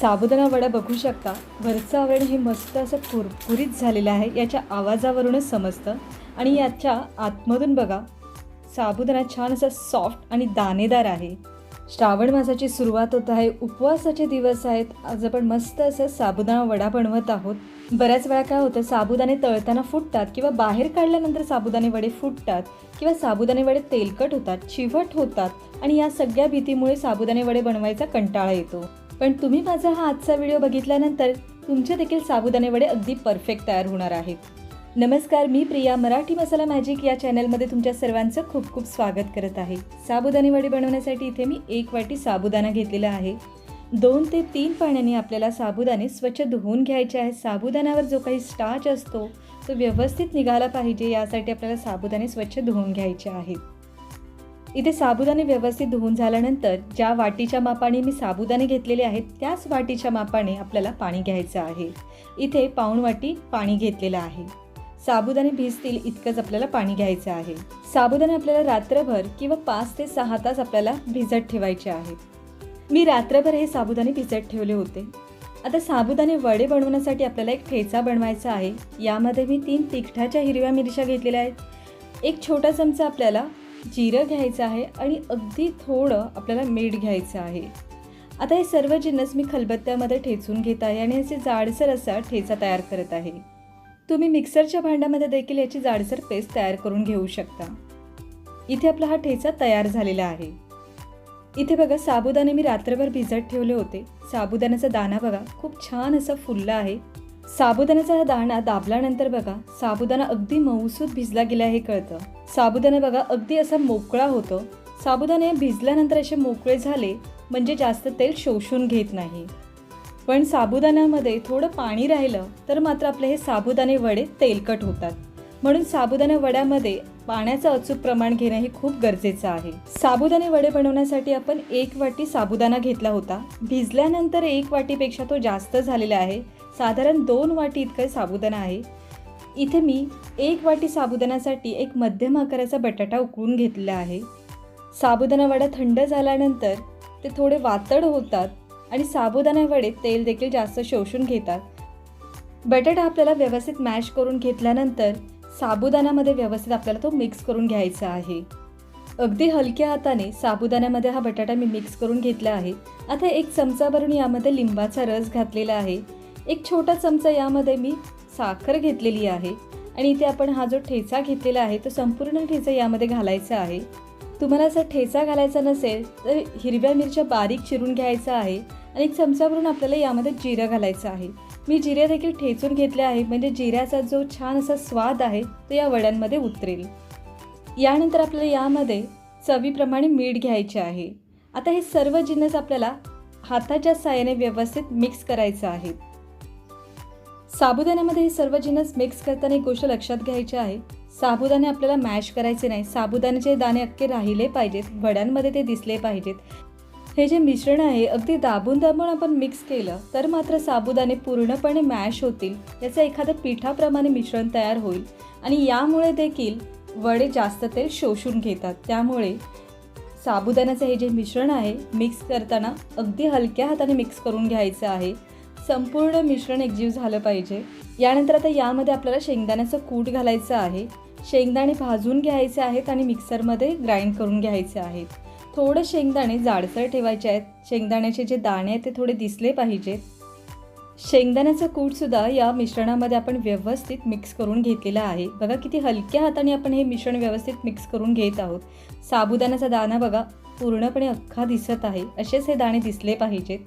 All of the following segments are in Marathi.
साबुदाणा वडा बघू शकता. वरचं आवरण हे मस्त असं कुरकुरीत झालेलं आहे. याच्या आवाजावरूनच समजतं. आणि याच्या आतमधून बघा साबुदाणा छान असा सॉफ्ट आणि दाणेदार आहे. श्रावण मासाची सुरुवात होत आहे. उपवासाचे दिवस आहेत. आज आपण मस्त असं साबुदाणा वडा बनवत आहोत. बऱ्याच वेळा काय होतं साबुदाणे तळताना फुटतात किंवा बाहेर काढल्यानंतर साबुदाणे वडे फुटतात किंवा साबुदाणे वडे तेलकट होतात चिवट होतात आणि या सगळ्या भीतीमुळे साबुदाणे वडे बनवायचा कंटाळा येतो. पण तुम्ही माझा हा आजचा व्हिडिओ बघितल्यानंतर तुमचे देखील साबुदाणे वडे अगदी परफेक्ट तयार होणार आहेत. नमस्कार मी प्रिया मराठी मसाला मॅजिक या चॅनलमध्ये तुमच्या सर्वांचं खूप खूप स्वागत करत आहे. साबुदाणे वडे बनवण्यासाठी इथे मी एक वाटी साबुदाणा घेतलेला आहे. दोन ते तीन पाण्याने आपल्याला साबुदाणे स्वच्छ धुवून घ्यायचे आहे साबुदाण्यावर जो काही स्टार्च असतो तो व्यवस्थित निघाला पाहिजे यासाठी आपल्याला साबुदाणे स्वच्छ धुवून घ्यायचे आहेत. इथे साबुदाणे व्यवस्थित धुवून झाल्यानंतर ज्या वाटीच्या मापाने मी साबुदाणे घेतलेले आहेत त्याच वाटीच्या मापाने आपल्याला पाणी घ्यायचं आहे. इथे पाऊण वाटी पाणी घेतलेलं आहे. साबुदाणे भिजतील इतकंच आपल्याला पाणी घ्यायचं आहे. साबुदाणे आपल्याला रात्रभर किंवा पाच ते सहा तास आपल्याला भिजत ठेवायचे आहेत. मी रात्रभर हे साबुदाणे भिजत ठेवले होते. आता साबुदाणे वडे बनवण्यासाठी आपल्याला एक ठेचा बनवायचा आहे. यामध्ये मी तीन तिखटाच्या हिरव्या मिरच्या घेतलेल्या आहेत. एक छोटा चमचा आपल्याला जिरं घ्यायचं आहे आणि अगदी थोडं आपल्याला मीठ घ्यायचं आहे. आता हे सर्व जिन्नस मी खलबत्त्यामध्ये ठेचून घेत आहे आणि असे जाडसर असा ठेचा तयार करत आहे. तुम्ही मिक्सरच्या भांड्यामध्ये देखील याची जाडसर पेस्ट तयार करून घेऊ शकता. इथे आपला हा ठेचा तयार झालेला आहे. इथे बघा साबुदाणे मी रात्रभर भिजत ठेवले होते. साबुदाण्याचा दाणा बघा खूप छान असा फुलला आहे. साबुदाण्याचा हा दाणा दाबल्यानंतर बघा साबुदाणा अगदी मऊसूत भिजला गेला हे कळतं. साबुदाणा बघा अगदी असा मोकळा होतो. साबुदाणे भिजल्यानंतर असे मोकळे झाले म्हणजे जास्त तेल शोषून घेत नाही. पण साबुदाण्यामध्ये थोडं पाणी राहिलं तर मात्र आपले हे साबुदाणे वडे तेलकट होतात. म्हणून साबुदाणा वड्यामध्ये पाण्याचं अचूक प्रमाण घेणं हे खूप गरजेचं आहे. साबुदाणे वडे बनवण्यासाठी आपण एक वाटी साबुदाणा घेतला होता. भिजल्यानंतर एक वाटीपेक्षा तो जास्त झालेला आहे. साधारण दोन वाटी इतकं साबुदाणा आहे. इथे मी एक वाटी साबुदाण्यासाठी एक मध्यम आकाराचा बटाटा उकळून घेतलेला आहे. साबुदाणा वडा थंड झाल्यानंतर ते थोडे वातड होतात आणि साबुदाणा वडे तेल देखील जास्त शोषून घेतात. बटाटा आपल्याला व्यवस्थित मॅश करून घेतल्यानंतर साबुदाण्यामध्ये व्यवस्थित आपल्याला तो मिक्स करून घ्यायचा आहे. अगदी हलक्या हाताने साबुदाण्यामध्ये हा बटाटा मी मिक्स करून घेतला आहे. आता एक चमचा भरून यामध्ये लिंबाचा रस घातलेला आहे. एक छोटा चमचा यामध्ये मी साखर घेतलेली आहे. आणि इथे आपण हा जो ठेचा घेतलेला आहे तो संपूर्ण ठेचा यामध्ये घालायचा आहे. तुम्हाला जर ठेचा घालायचा नसेल तर हिरव्या मिरच्या बारीक चिरून घ्यायचा आहे. आणि एक चमचा भरून आपल्याला यामध्ये जिरं घालायचं आहे. मी जिरे देखील ठेचून घेतले आहे. म्हणजे जिऱ्याचा जो छान असा स्वाद आहे तो या वड्यांमध्ये उतरेल. यानंतर आपल्याला यामध्ये चवीप्रमाणे मीठ घ्यायचे आहे. आता हे सर्व जिन्नस आपल्याला हाताच्या साहाय्याने व्यवस्थित मिक्स करायचं आहे. साबुदाण्यामध्ये हे सर्व जिन्नस मिक्स करताना एक गोष्ट लक्षात घ्यायची आहे. साबुदाणे आपल्याला मॅश करायचे नाही. साबुदाण्याचे दाणे अख्खे राहिले पाहिजेत. वड्यांमध्ये ते दिसले पाहिजेत. हे जे मिश्रण आहे अगदी दाबून दाबून आपण मिक्स केलं तर मात्र साबुदाणे पूर्णपणे मॅश होतील याचं एखादं पिठाप्रमाणे मिश्रण तयार होईल. आणि यामुळे देखील वडे जास्त तेल शोषून घेतात. त्यामुळे साबुदाण्याचं हे जे मिश्रण आहे मिक्स करताना अगदी हलक्या हाताने मिक्स करून घ्यायचं आहे. संपूर्ण मिश्रण एकजीव झालं पाहिजे. यानंतर आता यामध्ये आपल्याला शेंगदाण्याचं कूट घालायचं आहे. शेंगदाणे भाजून घ्यायचे आहेत आणि मिक्सरमध्ये ग्राइंड करून घ्यायचे आहेत. थोडं शेंगदाणे जाडसर ठेवायचे आहेत. शेंगदाण्याचे जे दाणे आहेत ते थोडे दिसले पाहिजेत शेंगदाण्याचं कूटसुद्धा या मिश्रणामध्ये आपण व्यवस्थित मिक्स करून घेतलेला आहे. बघा किती हलक्या हाताने आपण हे मिश्रण व्यवस्थित मिक्स करून घेत आहोत. साबुदाण्याचा दाणा बघा पूर्णपणे अख्खा दिसत आहे. असेच हे दाणे दिसले पाहिजेत.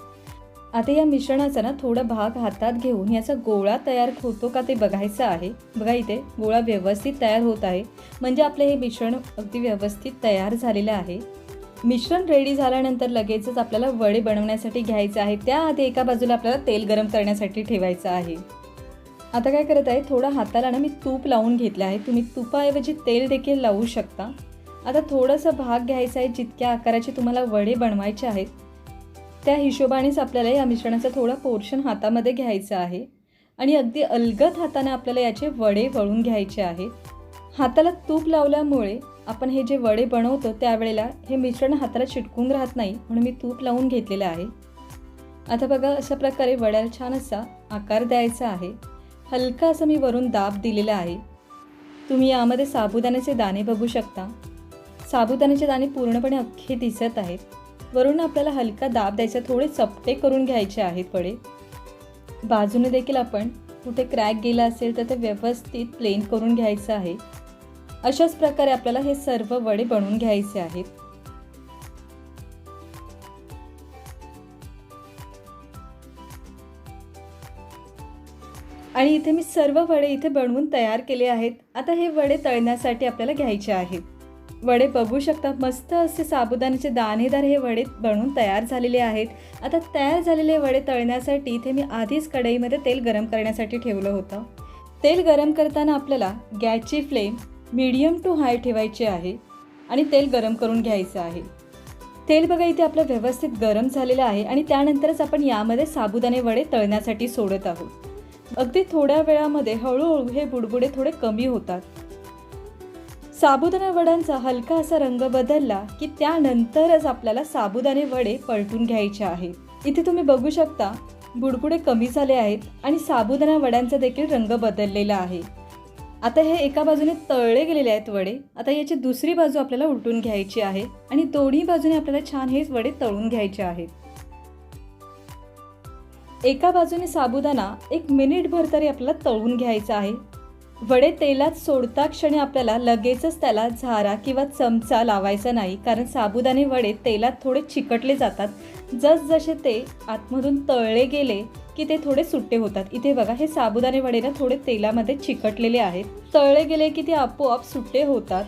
आता या मिश्रणाचा ना थोडा भाग हातात घेऊन याचा गोळा तयार होतो का ते बघायचं आहे. बघा इथे गोळा व्यवस्थित तयार होत आहे. म्हणजे आपलं हे मिश्रण अगदी व्यवस्थित तयार झालेलं आहे. मिश्रण रेडी झाल्यानंतर लगेचच आपल्याला वडे बनवण्यासाठी घ्यायचं आहे त्याआधी एका बाजूला आपल्याला तेल गरम करण्यासाठी ठेवायचं आहे. आता काय करत आहे? थोडा हाताला ना मी तूप लावून घेतलं आहे. तुम्ही तुपाऐवजी तेल देखील लावू शकता. आता थोडंसं भाग घ्यायचा आहे. जितक्या आकाराचे तुम्हाला वडे बनवायचे आहेत त्या हिशोबानेच आपल्याला या मिश्रणाचा थोडा पोर्शन हातामध्ये घ्यायचा आहे. आणि अगदी अलगद हाताने आपल्याला याचे वडे वळून घ्यायचे आहेत. हाताला तूप लावल्यामुळे आपण हे जे वडे बनवतो त्यावेळेला हे मिश्रण हाताला चिटकून राहत नाही म्हणून मी तूप लावून घेतलेलं आहे. आता बघा अशा प्रकारे वड्याला छान असा आकार द्यायचा आहे. हलका असं मी वरून दाब दिलेला आहे. तुम्ही यामध्ये साबुदाण्याचे दाणे बघू शकता. साबुदाण्याचे दाणे पूर्णपणे अख्खे दिसत आहेत. वरून आपल्याला हलका दाब द्यायचा थोडे चपटे करून घ्यायचे आहेत वडे. बाजूने देखील आपण कुठे क्रॅक गेला असेल तर ते व्यवस्थित प्लेन करून घ्यायचं आहे. अशाच प्रकारे आपल्याला हे सर्व वडे बनवून घ्यायचे आहेत. आणि इथे मी सर्व वडे इथे बनवून तयार केले आहेत. आता हे वडे तळण्यासाठी आपल्याला घ्यायचे आहेत. वडे बघू शकता मस्त असे साबुदाण्याचे दाणेदार हे वडे बनवून तयार झालेले आहेत. आता तयार झालेले वडे तळण्यासाठी इथे मी आधीच कढईमध्ये तेल गरम करण्यासाठी ठेवलं होतं. तेल गरम करताना आपल्याला गॅसची फ्लेम मीडियम टू हाय ठेवायचे आहे आणि तेल गरम करून घ्यायचं आहे. तेल बघा इथे आपलं व्यवस्थित गरम झालेलं आहे आणि त्यानंतरच आपण यामध्ये साबुदाणे वडे तळण्यासाठी सोडत आहोत. अगदी थोड्या वेळामध्ये हळूहळू हे बुडबुडे थोडे कमी होतात. साबुदाणा वड्यांचा हलका असा रंग बदलला की त्यानंतरच आपल्याला साबुदाणे वडे पलटून घ्यायचे आहेत इथे तुम्ही बघू शकता बुडबुडे कमी झाले आहेत आणि साबुदाणा वड्यांचा देखील रंग बदललेला आहे. आता हे एका बाजूने तळले गेलेले आहेत वडे. आता याची दुसरी बाजू आपल्याला उलटून घ्यायची आहे आणि दोन्ही बाजूने आपल्याला छान हे वडे तळून घ्यायचे आहेत. एका बाजूने साबुदाणा एक मिनिटभर तरी आपल्याला तळून घ्यायचा आहे. वडे तेलात सोडता क्षणी आपल्याला लगेचच त्याला झारा किंवा चमचा लावायचा नाही कारण साबुदाणे वडे तेलात थोडे चिकटले जातात. जसजसे ते आतमधून तळले गेले की ते थोडे सुट्टे होतात. इथे बघा हे साबुदाणे वडे ना थोडे तेलामध्ये चिकटलेले आहेत. तळले गेले की ते आपोआप सुट्टे होतात.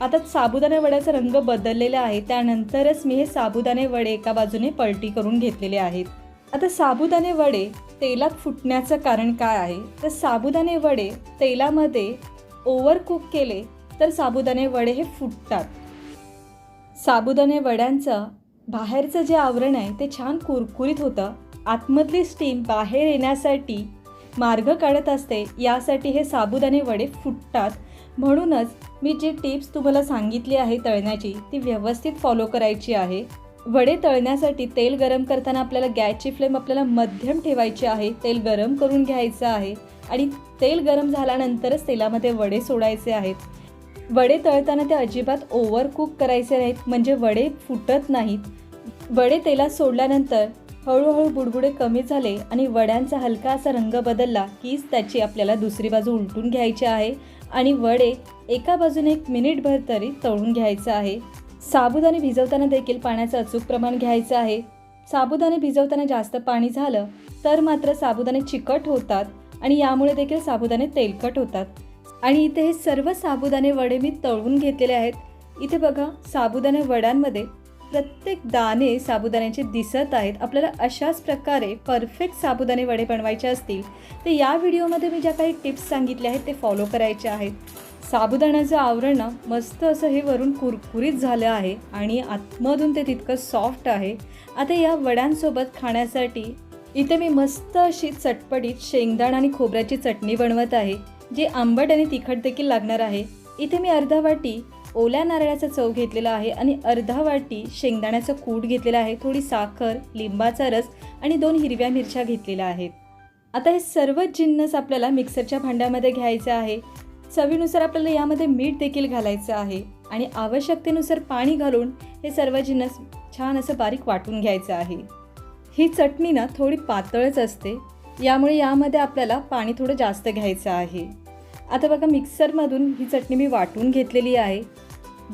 आता साबुदाणे वड्याचा रंग बदललेला आहे. त्यानंतरच मी हे साबुदाणे वडे एका बाजूने पलटी करून घेतलेले आहेत. आता साबुदाणे वडे तेलात फुटण्याचं कारण काय आहे? तर साबुदाणे वडे तेलामध्ये ओव्हर कुक केले तर साबुदाणे वडे हे फुटतात. साबुदाणे वड्यांचं बाहेरचं जे आवरण आहे ते छान कुरकुरीत होतं. आतमधली स्टीम बाहेर येण्यासाठी मार्ग काढत असते यासाठी हे साबुदाणे वडे फुटतात. म्हणूनच मी जी टिप्स तुम्हाला सांगितली आहे तळण्याची ती व्यवस्थित फॉलो करायची आहे. वडे तळण्यासाठी तेल गरम करताना आपल्याला गॅसची फ्लेम आपल्याला मध्यम ठेवायची आहे. तेल गरम करून घ्यायचं आहे आणि तेल गरम झाल्यानंतरच तेलामध्ये वडे सोडायचे आहेत. वडे तळताना ते अजिबात ओव्हर कुक करायचे नाहीत म्हणजे वडे फुटत नाहीत. वडे तेलात सोडल्यानंतर हळूहळू बुडबुडे कमी झाले आणि वड्यांचा हलका असा रंग बदलला कीच त्याची आपल्याला दुसरी बाजू उलटून घ्यायची आहे आणि वडे एका बाजूने एक मिनिटभर तरी तळून घ्यायचं आहे. साबुदाणे भिजवताना देखील पाण्याचं अचूक प्रमाण घ्यायचं आहे. साबुदाणे भिजवताना जास्त पाणी झालं तर मात्र साबुदाणे चिकट होतात आणि यामुळे देखील साबुदाणे तेलकट होतात. आणि इथे हे सर्व साबुदाणे वडे मी तळून घेतलेले आहेत. इथे बघा साबुदाणे वड्यांमध्ये प्रत्येक दाणे साबुदाण्याचे दिसत आहेत. आपल्याला अशाच प्रकारे परफेक्ट साबुदाणे वडे बनवायचे असतील. तर या व्हिडिओमध्ये मी ज्या काही टिप्स सांगितल्या आहेत ते फॉलो करायचे आहेत. साबुदाण्याचं आवरण ना मस्त असं हे वरून कुरकुरीत झालं आहे आणि आतमधून ते तितकं सॉफ्ट आहे. आता या वड्यांसोबत खाण्यासाठी इथे मी मस्त अशी चटपटीत शेंगदाणा आणि खोबऱ्याची चटणी बनवत आहे जी आंबट आणि तिखट देखील लागणार आहे. इथे मी अर्धा वाटी ओल्या नारळाचा चव घेतलेला आहे आणि अर्धा वाटी शेंगदाण्याचं कूट घेतलेला आहे थोडी साखर लिंबाचा रस आणि दोन हिरव्या मिरच्या घेतलेल्या आहेत. आता हे सर्व जिन्नस आपल्याला मिक्सरच्या भांड्यामध्ये घ्यायचं आहे. चवीनुसार आपल्याला यामध्ये मीठ देखील घालायचं आहे. आणि आवश्यकतेनुसार पाणी घालून हे सर्व जिन्नस छान असं बारीक वाटून घ्यायचं आहे. ही चटणी ना थोडी पातळच असते. यामुळे यामध्ये आपल्याला पाणी थोडं जास्त घ्यायचं आहे. आता बघा मिक्सरमधून ही चटणी मी वाटून घेतलेली आहे.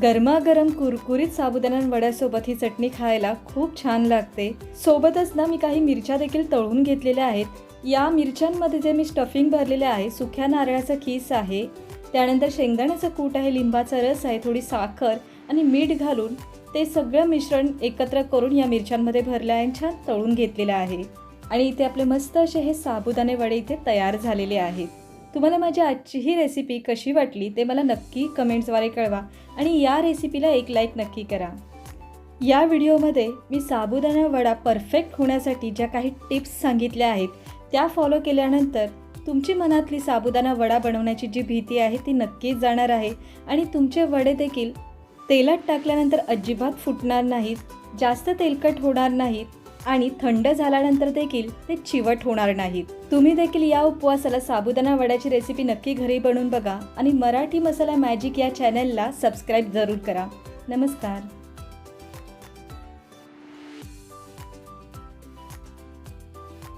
गरमागरम कुरकुरीत साबुदाणा वड्यासोबत ही चटणी खायला खूप छान लागते. सोबतच ना मी काही मिरच्या देखील तळून घेतलेल्या आहेत. या मिरच्यांमध्ये जे मी स्टफिंग भरलेले आहे सुक्या नारळाचा खीस आहे त्यानंतर शेंगदाण्याचं कूट आहे लिंबाचा रस आहे थोडी साखर आणि मीठ घालून ते सगळं मिश्रण एकत्र करून या मिरच्यांमध्ये भरलं आहे आणि छान तळून घेतलेलं आहे. आणि इथे आपले मस्त असे हे साबुदाणे वडे इथे तयार झालेले आहेत. तुम्हाला माझी आजची ही रेसिपी कशी वाटली ते मला नक्की कमेंट्सद्वारे कळवा आणि या रेसिपीला एक लाईक नक्की करा. या व्हिडिओमध्ये मी साबुदाणा वडा परफेक्ट होण्यासाठी ज्या काही टिप्स सांगितल्या आहेत त्या फॉलो केल्यानंतर तुमची मनातली साबुदाणा वडा बनवण्याची जी भीती आहे ती नक्कीच जाणार आहे आणि तुमचे वडे देखील तेलात टाकल्यानंतर अजिबात फुटणार नाहीत जास्त तेलकट होणार नाहीत आणि थंड झाल्यानंतर देखील ते चिवट होणार नाहीत. तुम्ही देखील या उपवासाला साबुदाणा वड्याची रेसिपी नक्की घरी बनवून बघा आणि मराठी मसाला मॅजिक या चॅनलला सबस्क्राईब जरूर करा. नमस्कार.